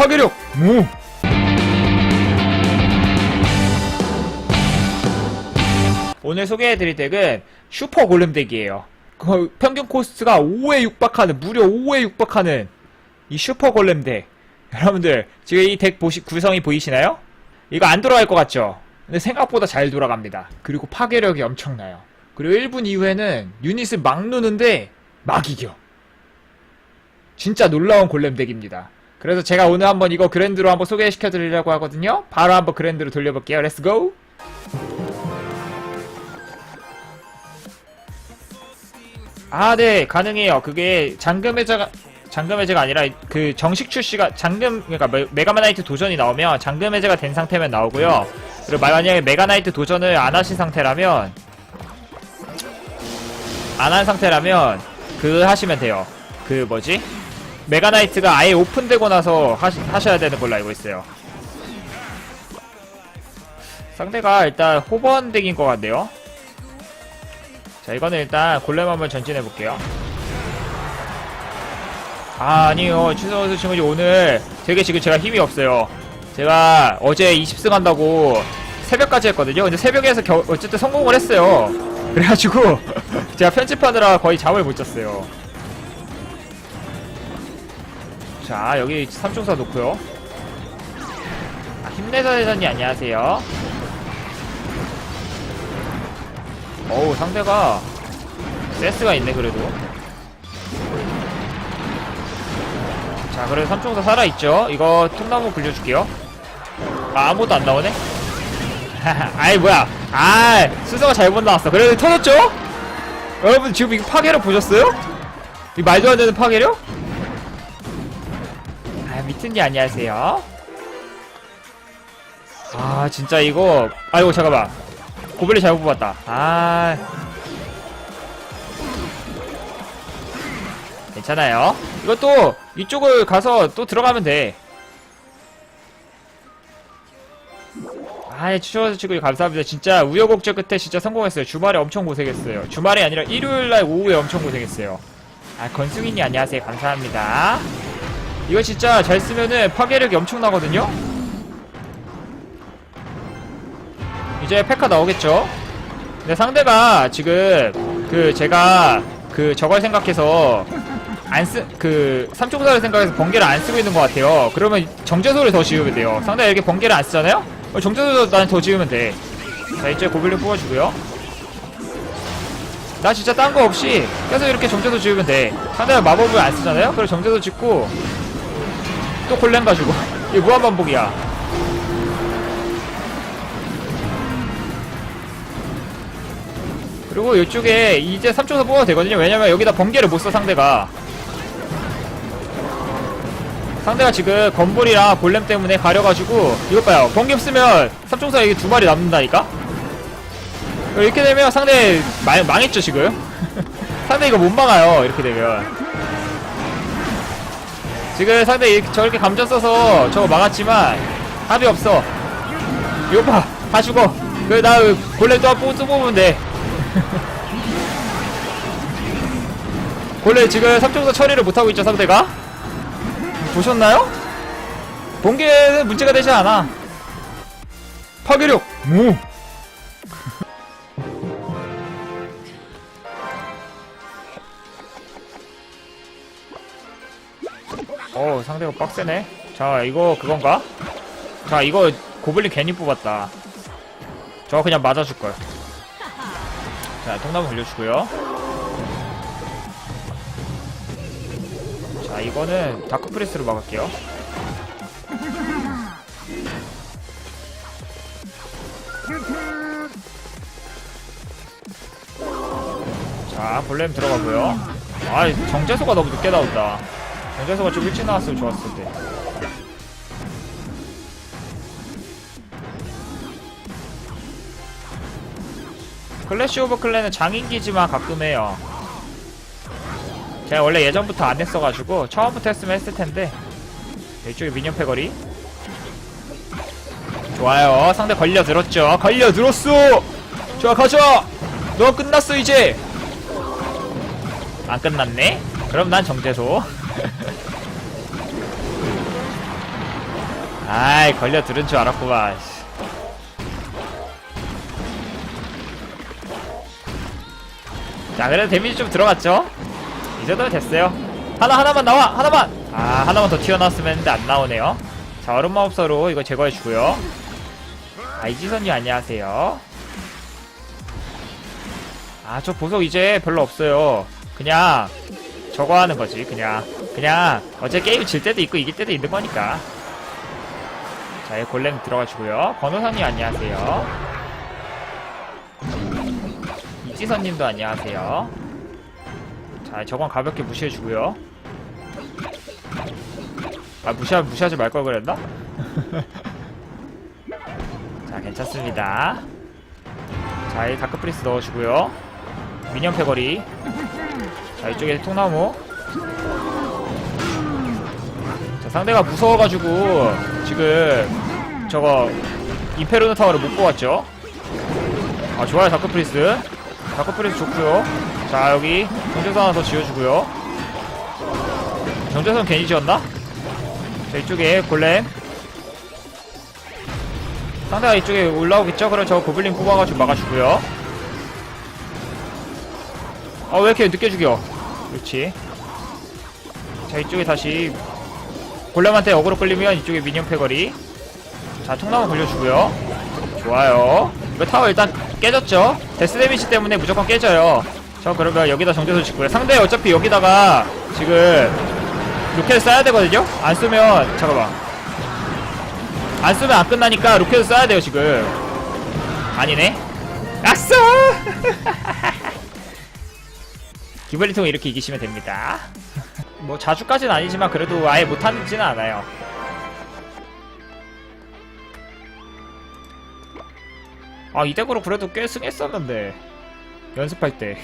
파괴력 무 오늘 소개해드릴 덱은 슈퍼 골렘 덱이에요 그 평균 코스트가 5에 육박하는 무려 5에 육박하는 이 슈퍼 골렘 덱 여러분들 지금 이 덱 보시 구성이 보이시나요? 이거 안 돌아갈 것 같죠? 근데 생각보다 잘 돌아갑니다 그리고 파괴력이 엄청나요 그리고 1분 이후에는 유닛을 막 누는데 막 이겨 진짜 놀라운 골렘 덱입니다. 그래서 제가 오늘 한번 이거 그랜드로 한번 소개시켜 드리려고 하거든요. 바로 한번 그랜드로 돌려볼게요. 렛츠 고! 아, 네, 가능해요. 그게 잠금 해제가 잠금 해제가 아니라 그 정식 출시가 잠금 그러니까 메- 메가마나이트 도전이 나오면 잠금 해제가 된 상태면 나오고요. 그리고 만약에 메가나이트 도전을 안 하신 상태라면 안 한 상태라면 그 하시면 돼요. 그 뭐지? 메가나이트가 아예 오픈되고 나서 하시, 하셔야 되는 걸로 알고 있어요. 상대가 일단 호번 덱인 것 같네요. 자, 이거는 일단 골렘 한번 전진해 볼게요. 아, 아니요. 추성호 친구지 오늘 되게 지금 제가 힘이 없어요. 제가 어제 20승 한다고 새벽까지 했거든요. 근데 새벽에서 겨, 어쨌든 성공을 했어요. 그래가지고 제가 편집하느라 거의 잠을 못 잤어요. 자 여기 삼총사 놓고요. 아, 힘내서 대전이 안녕하세요. 어우 상대가 세스가 있네 그래도. 자 그래도 삼총사 살아있죠? 이거 통나무 굴려줄게요. 아, 아무것도 안 나오네? 아이 뭐야. 아 수성아 잘못 나왔어. 그래도 터졌죠? 여러분 지금 이거 파괴력 보셨어요? 이 말도 안 되는 파괴력? 아, 미튼님 안녕하세요. 아, 진짜 이거. 아이고, 잠깐만. 고블린 잘못 뽑았다. 아. 괜찮아요. 이것도 이쪽을 가서 또 들어가면 돼. 아, 추천해서 치고 감사합니다. 진짜 우여곡절 끝에 진짜 성공했어요. 주말에 엄청 고생했어요. 주말이 아니라 일요일날 오후에 엄청 고생했어요. 아, 건승이님 안녕하세요. 감사합니다. 이거 진짜 잘 쓰면은 파괴력이 엄청나거든요? 이제 페카 나오겠죠? 근데 상대가 지금 그 제가 그 저걸 생각해서 안 쓰, 그 삼총사를 생각해서 번개를 안 쓰고 있는 것 같아요. 그러면 정제소를 더 지으면 돼요. 상대가 이렇게 번개를 안 쓰잖아요? 그럼 정제소도 난 더 지으면 돼. 자, 이제 고블린 뽑아주고요. 나 진짜 딴 거 없이 계속 이렇게 정제소 지으면 돼. 상대가 마법을 안 쓰잖아요? 그럼 정제소 짓고 또 골렘 가지고. 이거 무한 반복이야. 그리고 이쪽에 이제 3초서 뽑아도 되거든요. 왜냐면 여기다 번개를 못 써 상대가. 상대가 지금 건볼이랑 골렘 때문에 가려가지고 이것 봐요. 번개 쓰면 3총사 여기 두 마리 남는다니까? 이렇게 되면 상대 망, 망했죠 지금? 상대 이거 못 막아요 이렇게 되면 지금 상대 저렇게 감전 써서 저거 막았지만 답이 없어. 이거 봐, 다 죽어. 그나 골렘 또, 뽑- 또 뽑으면 돼. 골렘 지금 3총사 처리를 못하고 있죠 상대가? 보셨나요? 번개는 문제가 되지 않아. 파괴력 무. 어 상대가 빡세네. 자 이거 그건가? 자 이거 고블린 괜히 뽑았다. 저 그냥 맞아줄걸. 자 통나무 돌려주고요. 자 이거는 다크프레스로 막을게요. 자 볼렘 들어가고요. 아 정제소가 너무 늦게 나온다 정재수가 좀 일찍 나왔으면 좋았을 텐데. 클래시 오브 클랜은 장인기지만 가끔 해요. 제가 원래 예전부터 안 했어가지고 처음부터 했으면 했을 텐데. 이쪽에 미니언 패거리. 좋아요. 상대 걸려들었죠. 걸려들었어! 좋아 가자! 너 끝났어 이제! 안 끝났네? 그럼 난 정제소 아이 걸려 들은 줄 알았구만. 자 그래도 데미지 좀 들어갔죠? 이 정도면 됐어요. 하나 하나만 나와! 하나만! 아 하나만 더 튀어나왔으면 했는데 안 나오네요. 자 얼음마법사로 이거 제거해주고요. 아 이지선님 안녕하세요. 아 저 보석 이제 별로 없어요. 그냥 저거 하는 거지 그냥 그냥 어제 게임 질 때도 있고 이길 때도 있는 거니까 자, 이 골렘 들어가시고요. 번호사님 안녕하세요. 이지선님도 안녕하세요. 자, 저건 가볍게 무시해주고요. 아, 무시하, 무시하지 말 걸 그랬나? 자, 괜찮습니다. 자, 이 다크프리스 넣어주고요. 미니언 패거리. 자, 이쪽에 통나무. 상대가 무서워가지고 지금 저거 임페르노 타워를 못 뽑았죠. 아 좋아요 다크 프리스. 다크 프리스 좋고요. 자 여기 정제선 하나 더 지어주고요. 정제선 괜히 지었나? 자 이쪽에 골렘. 상대가 이쪽에 올라오겠죠? 그럼 저 고블린 뽑아가지고 막아주고요. 아왜 이렇게 늦게 죽여? 그렇지. 자 이쪽에 다시 골렘한테 어그로 끌리면 이쪽에 미니언 패거리. 자 통나무 굴려주고요. 좋아요. 이거 타워 일단 깨졌죠? 데스 데미지 때문에 무조건 깨져요. 저 그러면 여기다 정제소 짓고요. 상대 어차피 여기다가 지금 로켓을 쏴야 되거든요? 안 쏘면 잠깐만. 안 쏘면 안 끝나니까 로켓을 쏴야 돼요 지금. 아니네. 아싸! 기블리통 이렇게 이기시면 됩니다 뭐 자주까지는 아니지만 그래도 아예 못하지는 않아요. 아 이 덱으로 그래도 꽤 승했었는데 연습할 때.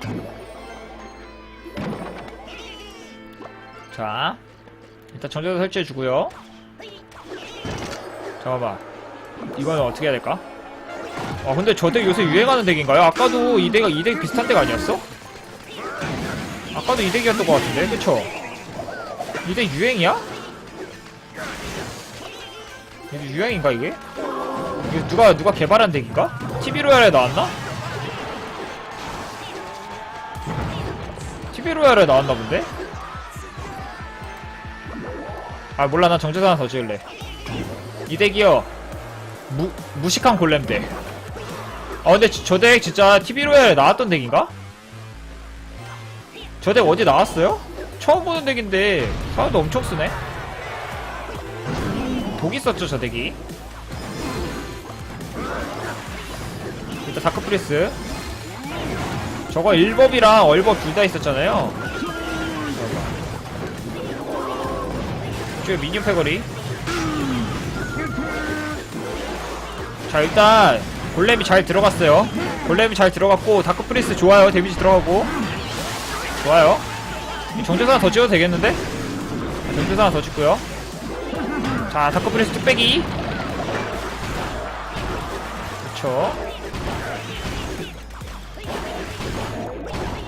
자 일단 전제도 설치해주고요. 잠깐만 이거는 어떻게 해야 될까? 아 근데 저 덱 요새 유행하는 덱인가요? 아까도 이 덱가 이덱 비슷한 덱 아니었어? 아까도 이 덱이었던 것 같은데 그쵸? 이덱 유행이야? 이게 유행인가 이게? 이게 누가 누가 개발한 덱인가? TV 로얄에 나왔나? TV 로얄에 나왔나 본데? 아 몰라 나 정제사 하나 더 지을래 이 덱이요 무, 무식한 골렘 덱아 근데 저덱 진짜 TV 로얄에 나왔던 덱인가? 저 덱 어디 나왔어요? 처음 보는 덱인데 사람도 엄청 쓰네. 독 있었죠 저 덱이. 일단 다크프리스. 저거 1법이랑 얼법 둘 다 있었잖아요. 이쪽에 미니언 패거리. 자 일단 골렘이 잘 들어갔어요. 골렘이 잘 들어갔고 다크프리스 좋아요. 데미지 들어가고 좋아요. 정제사 하나 더 지어도 되겠는데? 자, 정제사 하나 더 짓고요. 자, 다크 프리스 뚝배기. 그쵸.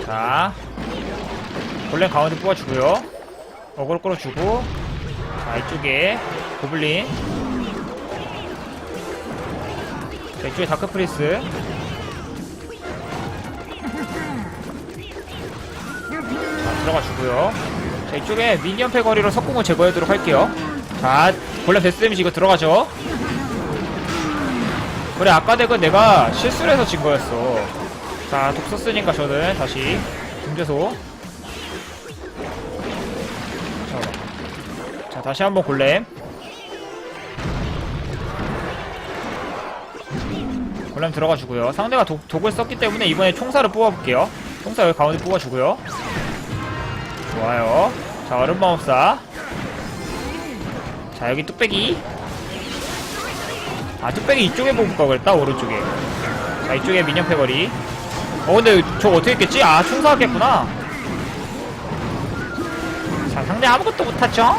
자, 골렘 가운데 뽑아주고요. 어그로 끌어주고. 자, 이쪽에 고블린. 자, 이쪽에 다크 프리스. 들어가 주고요. 자, 이쪽에 미니언 패 거리로 석궁을 제거하도록 할게요. 자, 골렘 데스 데미지 이거 들어가죠. 그래, 아까 덱은 내가 실수를 해서 진 거였어. 자, 독 썼으니까 저는 다시 중재소. 자, 자, 다시 한번 골렘. 골렘 들어가 주고요. 상대가 독, 독을 썼기 때문에 이번에 총사를 뽑아볼게요. 총사 여기 가운데 뽑아주고요. 좋아요. 자, 얼음 마법사. 자, 여기 뚝배기. 아, 뚝배기 이쪽에 뽑을까 그랬다, 오른쪽에. 자, 이쪽에 미니언 패거리. 어, 근데 저거 어떻게 했겠지? 아, 총사하겠구나. 자, 상대 아무것도 못하죠?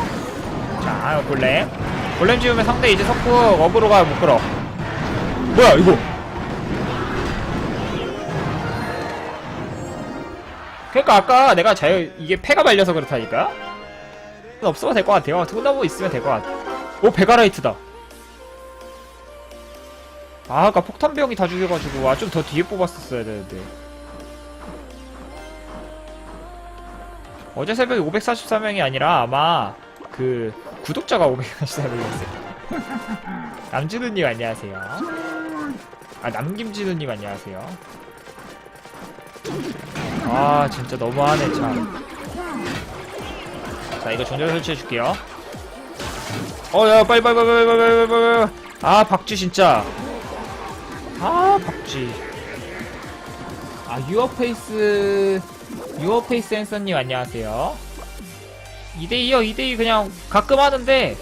자, 골렘. 골렘 지우면 상대 이제 석구 어그로가 못 끌어. 뭐야, 이거? 그러니까 아까 내가 자유 이게 패가 말려서 그렇다니까 없어도 될 것 같아요. 투나무 있으면 될 것 같아. 오, 베가라이트다. 아, 아까 폭탄병이 다 죽여가지고, 아, 좀 더 뒤에 뽑았었어야 되는데. 어제 새벽에 544명이 아니라 아마, 그, 구독자가 544명이었어요. 남진우님 안녕하세요. 아, 남김진우님 안녕하세요. 아 진짜 너무하네 참. 자 이거 종료 설치해 줄게요. 어야 빨리 빨리 빨리 빨리 빨리 빨리 아 박쥐 진짜. 아 박쥐. 아 유어페이스 유어페이스 앤서님 안녕하세요. 2대2요 2대2 그냥 가끔 하는데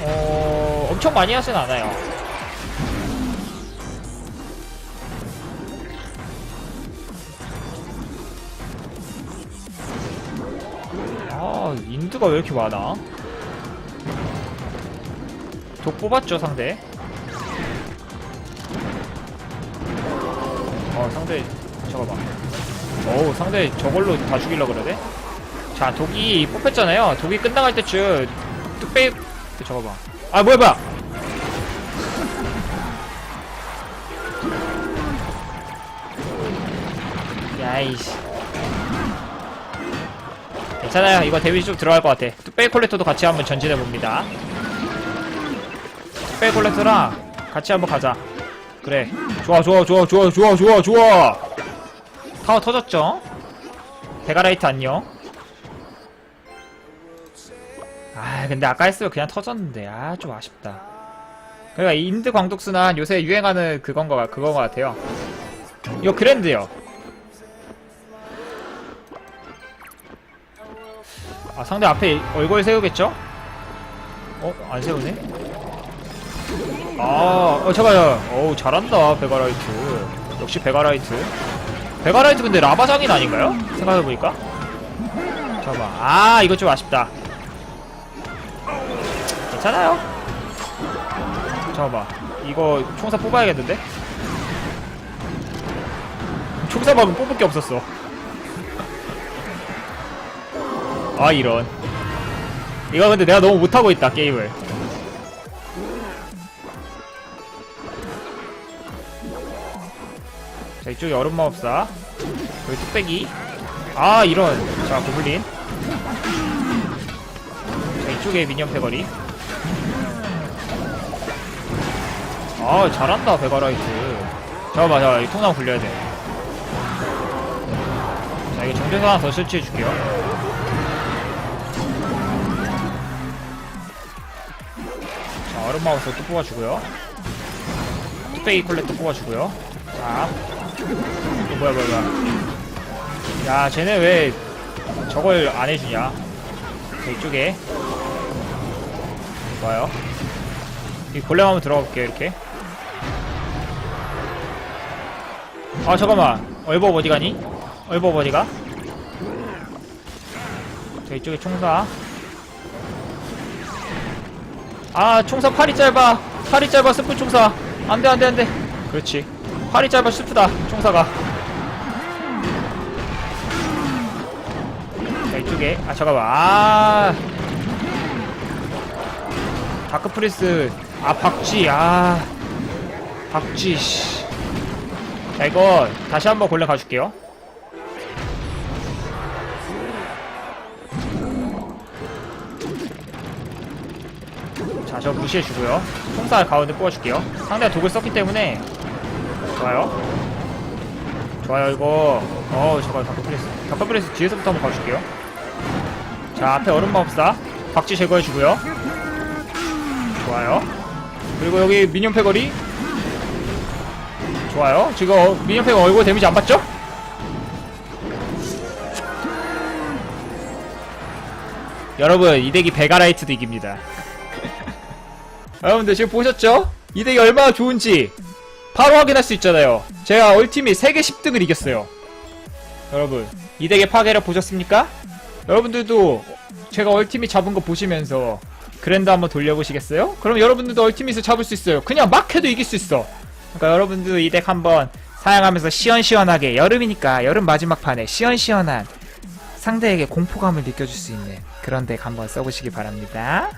어 엄청 많이 하진 않아요. 아, 인드가 왜 이렇게 많아? 독 뽑았죠, 상대. 어, 상대, 잠깐만. 어우, 상대 저걸로 다 죽이려고 그러네? 자, 독이 뽑혔잖아요. 독이 끝나갈 때쯤, 뚝배기, 잠깐만. 아, 뭐야, 뭐야! 야이씨. 괜찮아요. 이거 데미지 좀 들어갈 것 같아. 뚝배기 콜렉터도 같이 한번 전진해봅니다. 뚝배기 콜렉터랑 같이 한번 가자. 그래. 좋아, 좋아, 좋아, 좋아, 좋아, 좋아, 좋아! 타워 터졌죠? 데가라이트 안녕. 아, 근데 아까 했으면 그냥 터졌는데. 아, 좀 아쉽다. 그러니까 인드 광독수는 요새 유행하는 그건 거, 그건 거 같아요. 이거 그랜드요. 아 상대 앞에 얼굴 세우겠죠? 어? 안 세우네? 아, 어, 잠깐요. 어우, 잘한다, 베가라이트. 역시 베가라이트. 베가라이트 근데 라바장인 아닌가요? 생각해보니까. 잠깐만. 아, 이거 좀 아쉽다. 괜찮아요. 잠깐만. 이거 총사 뽑아야겠는데? 총사 막은 뽑을 게 없었어. 아 이런. 이거 근데 내가 너무 못하고 있다 게임을. 자 이쪽에 얼음마법사. 여기 뚝배기. 아 이런. 자 고블린. 자 이쪽에 미니언 패거리. 아 잘한다 베가라이트. 잠깐만 잠깐만. 이 통나무 굴려야 돼자 이거 정전사 하나 더 설치해줄게요 자, 얼음마우스 또 뽑아주고요. 뚝배기 콜렉터 뽑아주고요. 자, 이거 뭐야, 뭐야, 뭐야. 야, 쟤네 왜 저걸 안 해주냐? 자, 이쪽에. 좋아요. 이 골렘 한번 들어갈게요, 이렇게. 아, 잠깐만. 얼버 어디 가니? 얼버 어디 가? 자, 이쪽에 총사. 아 총사 팔이 짧아. 팔이 짧아 스프 총사. 안돼 안돼 안돼. 그렇지. 팔이 짧아 스프다 총사가. 자 이쪽에. 아 잠깐만. 아. 다크 프리스. 아 박쥐. 아. 박쥐 씨 자 이거 다시 한번 골래 가줄게요 자, 저 무시해주고요. 총살 가운데 뽑아줄게요. 상대가 독을 썼기 때문에 좋아요. 좋아요, 이거. 어우, 잠깐, 다크프레스. 다크프레스 뒤에서부터 한번 가줄게요. 자, 앞에 얼음마법사. 박쥐 제거해주고요. 좋아요. 그리고 여기 미니언 패거리. 좋아요. 지금 어, 미니언 패거 얼굴 데미지 안 받죠? 여러분, 이 덱이 베가라이트도 이깁니다. 여러분들 지금 보셨죠? 이 덱이 얼마나 좋은지 바로 확인할 수 있잖아요. 제가 얼티밋 세계 10등을 이겼어요. 여러분, 이 덱의 파괴력 보셨습니까? 여러분들도 제가 얼티밋 잡은 거 보시면서 그랜드 한번 돌려보시겠어요? 그럼 여러분들도 얼티밋을 잡을 수 있어요. 그냥 막 해도 이길 수 있어. 그러니까 여러분들도 이 덱 한번 사용하면서 시원시원하게 여름이니까 여름 마지막 판에 시원시원한 상대에게 공포감을 느껴줄 수 있는 그런 덱 한번 써보시기 바랍니다.